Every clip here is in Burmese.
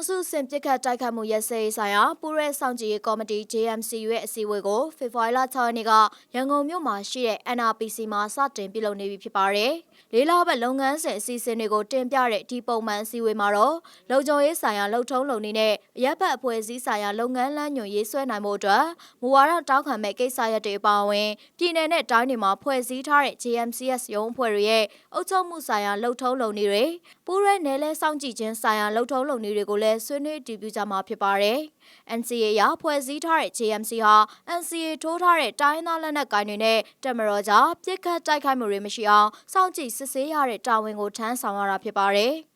င်စုစင်ပစ်ခတ်တိုက်ခတ်မှုရက်စဲရေးဆိုင်ရာပူးရဲဆောင်ကြည်ရေးကော်မတီ JMC ရဲ့အစည်းအဝေးကိုဖေဖော်ဝါရီလ6ရက်နေ့ကရန်ကုန်မြို့မှာရှိတဲ့ NRPC မှာစတင်ပြုလုပ်နေပြီဖြစ်ပါတယ်။ လေးလပတ်လုပ်ငန်းစဉ်အစီအစဉ်တွေကိုတင်ပြတဲ့ဒီပုံမှန်အစည်းအဝေးမှာတော့လုံခြုံရေးဆိုင်ရာလှုပ်ထုံးလုံနည်းနဲ့ရပ်ဘက်အဖွဲ့အစည်းဆိုင်ရာလုပ်ငန်းလမ်းညွှန်ရေးဆွဲနိုင်မှုအတွက်မူဝါဒတောင်းခံမဲ့ကိစ္စရပ်တွေအပါအဝင်ပြည်내နဲ့တိုင်းတွေမှာဖွဲ့စည်းထားတဲ့ JMCS ရုံးအဖွဲ့တွေရဲ့အုပ်ချုပ်မှုဆိုင်ရာလှုပ်ထုံးလုံနည်းတွေပူးရဲနယ်လဲစောင့်ကြည့်ခြင်းဆိုင်ရာလှုပ်ထုံးလုံနည်းတွေကိုလည်းဆွေးနွေးတည်ပြုကြမှာဖြစ်ပါတယ်။ NCA ရဖွဲ့စည်းထားတဲ့ JMC ဟာ NCA ထိုးထားတဲ့တိုင်းသားလက်နက်ကိုင်တွေနဲ့တမတော်ကြားပြစ်ခတ်တိုက်ခိုက်မှုတွေမရှိအောင်စောင့်ကြည့်စစ်ဆေးရတဲ့တာဝန်ကိုထမ်းဆောင်ရတာဖြစ်ပါတယ်။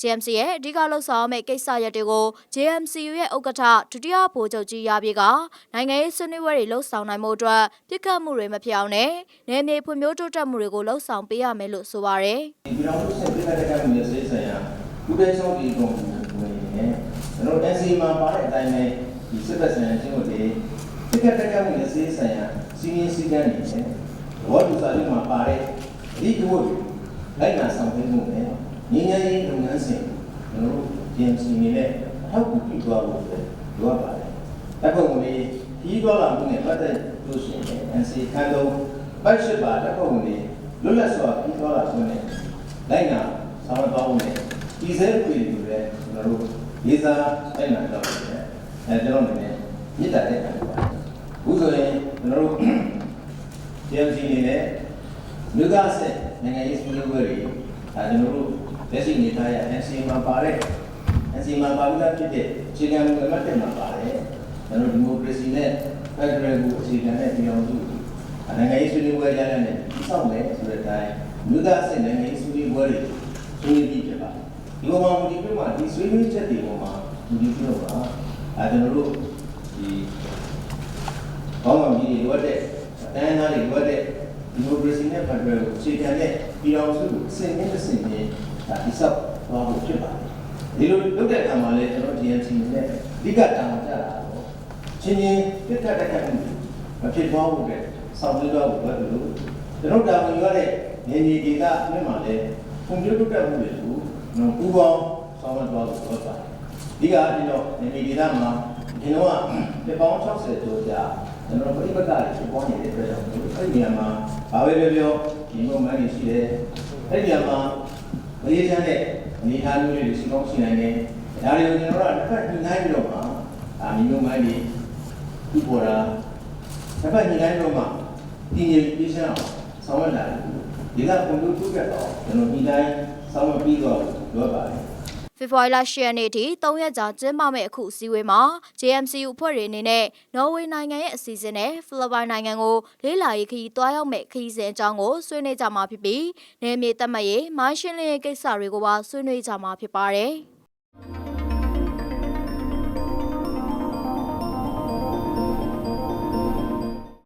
JMC ရဲ့အဓိကလှုပ်ဆောင်မဲ့ကိစ္စရပ်တွေကို JMCU ရဲ့ဥက္ကဋ္ဌဒုတိယဗိုလ်ချုပ်ကြီးရပြေကနိုင်ငံရေးဆွေးနွေးပွဲတွေလှုပ်ဆောင်နိုင်မှုအတွက်ပြစ်ခတ်မှုတွေမဖြစ်အောင်နဲ့နယ်မြေဖွံ့ဖြိုးတိုးတက်မှုတွေကိုလှုပ်ဆောင်ပေးရမယ်လို့ဆိုပါတယ်ဒီပြည်တော်စုစင်ပြတဲ့ကံမျိုးရေးဆိုင်ရာကုတဲ့ဆောင်ဒီကုံဝင်နေကျွန်တော် NC မှာပါတဲ့အတိုင်းပဲဒီစစ်သက်ဆိုင်ရာချင်းတို့တွေပြစ်ခတ်တဲ့ကံမျိုးရေးဆိုင်ရာစီးရင်စည်းကမ်းတွေနဲ့ဘောတူစာချုပ်မှာပါတဲ့ ဒီကုတ်လိုက်နာဆောင်ရွက်မှုနဲ့ငင်းငယ်ရေးလုပ်ငန်းစဉ်ကျွန်တော်တို့ GMC နေနဲ့အထောက်အကူပြုသွားဖို့လိုအပ်ပါတယ်။အခုကဒီကြီးသွားလာမှုနဲ့ပတ်သက်လို့ရှိရင် NC ခန်းလုံးပိုက်ရှိပါတစ်ခုဝင်လွတ်လပ်စွာကြီးသွားလာခြင်းနဲ့လိုက်နာဆောင်ရွက်သွားဖို့နဲ့ဒီစဲပွေတွေလည်းကျွန်တော်တို့ရေးစားလိုက်နာတော့တယ်အဲကျွန်တော်အနေနဲ့မြစ်တာတဲ့ခံပါတယ်အခုဆိုရင်ကျွန်တော်တို့ JMC နေနဲ့ လူသားဆက်နိုင်ငံရေးဆွေးနွေးပွဲတွေအဲကျွန်တော်တို့လက်ရှိနေထားရ NCA မှာပါတဲ့ NCA မှာပါပြီးသားဖြစ်တဲ့အခြေခံမူအမှတ်1မှာပါတယ်ကျွန်တော်ဒီမိုကရေစီနဲ့ဖက်ဒရယ်ကိုအခြေခံတဲ့ပြည်အောင်စုနိုင်ငံရေးဆွေးနွေးပွဲရတဲ့နဲ့စောင့်မယ်ဆိုတဲ့အတိုင်းလူသားစစ်နိုင်ငံရေးဆွေးနွေးပွဲတွေဆွေးနွေးပြီးဖြစ်ပါတယ်ဒီပေါ်မှာဒီပြမှာဒီဆွေးနွေးချက်တွေပေါ်မှာဒီပြုလုပ်ပါအဲကျွန်တော်တို့ဒီဘောင်းမှကြီးတွေလိုအပ်တဲ့အတိုင်းအသားတွေလိုအပ်တဲ့ ဒီမိုကရေစီနဲ့ဖက်ဒရယ်ကိုအခြေခံတဲ့ပြည်အောင်စုကိုအစဉ်နဲ့အစဉ်နဲ့ဒါတိဆောက်သွားဖို့ဖြစ်ပါတယ်ဒီလိုလုပ်တဲ့အခါမှာလည်းကျွန်တော် DNC နဲ့အဓိကတာဝန်ကျတာတော့ချင်းချင်းပြတ်တက်တဲ့အခါမဖြစ်သွားဖို့အတွက်ဆောင်ရွက်တော့ဘယ်လိုကျွန်တော်တာဝန်ယူရတဲ့နေနေဒေသအပြင်မှာလည်းကွန်ပျူတာတက်မှုတွေကိုကျွန်တော်ပူပေါင်းဆောင်ရွက်သွားဖို့ပြောပါတယ်ဒီကကျွန်တော်နေနေဒေသမှာဒီတော့ဒီပေါင်း60ကျော်ကြာ ကျွန်တော်ပြိပက္ခတွေဖြစ်ပေါ်နေတဲ့အတွက်ကြောင့်အဲ့ဒီနေရာမှာဘာပဲပြောပြောဒီလိုမှန်းနေရှိတယ်အဲ့ဒီနေရာမှာမရေးချမ်းတဲ့အနေအထားမျိုးတွေရှိကောင်းရှိနိုင်တယ်ဒါတွေကိုကျွန်တော်တို့ကတစ်ဖက်ညှိနှိုင်းပြီးတော့မှအာမျိုးမှန်းတွေဒီပေါ်တာတစ်ဖက်ညှိနှိုင်းပြီးတော့မှတည်ငြိမ်ပြေးရှင်းအောင်ဆောင်ရွက်လာတယ်ဒီကကွန်ပျူတာတက်တော့ကျွန်တော်ဒီတိုင်းဆောင်ရွက်ပြီးတော့ပြောပါတယ် ဖေဖော်ဝါရီလ10ရက်နေ့ထိ3ရက်ကြာကျင်းပမယ့်အခုအစည်းအဝေးမှာ JMCU အဖွဲ့တွေအနေနဲ့နော်ဝေနိုင်ငံရဲ့အစီအစဉ်နဲ့ဖိလစ်ပိုင်နိုင်ငံကိုလေးလာရေးခရီးတွားရောက်မယ့်ခရီးစဉ်အကြောင်းကိုဆွေးနွေးကြမှာဖြစ်ပြီးနယ်မြေတက်မှတ်ရေးမိုင်းရှင်းလင်းရေးကိစ္စတွေကိုပါဆွေးနွေးကြမှာဖြစ်ပါတယ်။